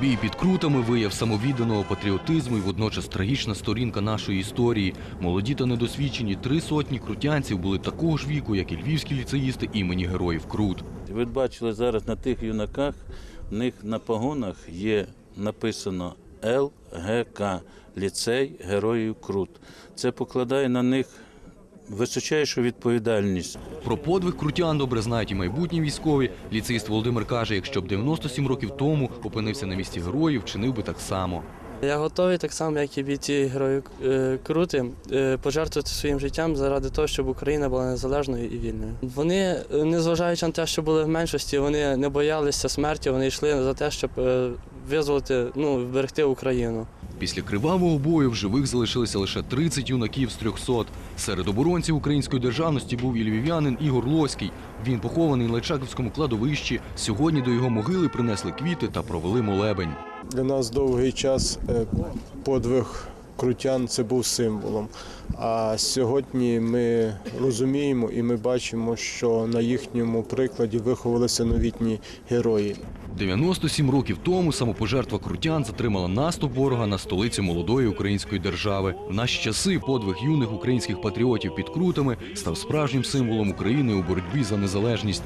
Бій під крутами вияв самовідданого патріотизму і водночас трагічна сторінка нашої історії. Молоді та недосвідчені три сотні крутянців були такого ж віку, як і львівські ліцеїсти імені героїв Крут. Ви бачили зараз на тих юнаках, в них на погонах є написано ЛГК ліцей Героїв Крут. Це покладає на них височайшу відповідальність. Про подвиг крутян добре знають і майбутні військові. Ліцеїст Володимир каже, якщо б 97 років тому опинився на місці героїв, чинив би так само. Я готовий так само, як і бійці герої е, Крути, е, пожертвувати своїм життям заради того, щоб Україна була незалежною і вільною. Вони, е, незважаючи на те, що були в меншості, вони не боялися смерті, вони йшли за те, щоб визволити, ну, вберегти Україну. Після кривавого бою в живих залишилися лише 30 юнаків з 300. Серед оборонців української державності був і львів'янин Ігор Лоський. Він похований на Личаківському кладовищі. Сьогодні до його могили принесли квіти та провели молебень. Для нас довгий час е, подвиг крутян це був символом. А сьогодні ми розуміємо і ми бачимо, що на їхньому прикладі виховалися новітні герої. 97 років тому самопожертва крутян затримала наступ ворога на столицю молодої української держави. В наші часи подвиг юних українських патріотів під крутами став справжнім символом України у боротьбі за незалежність.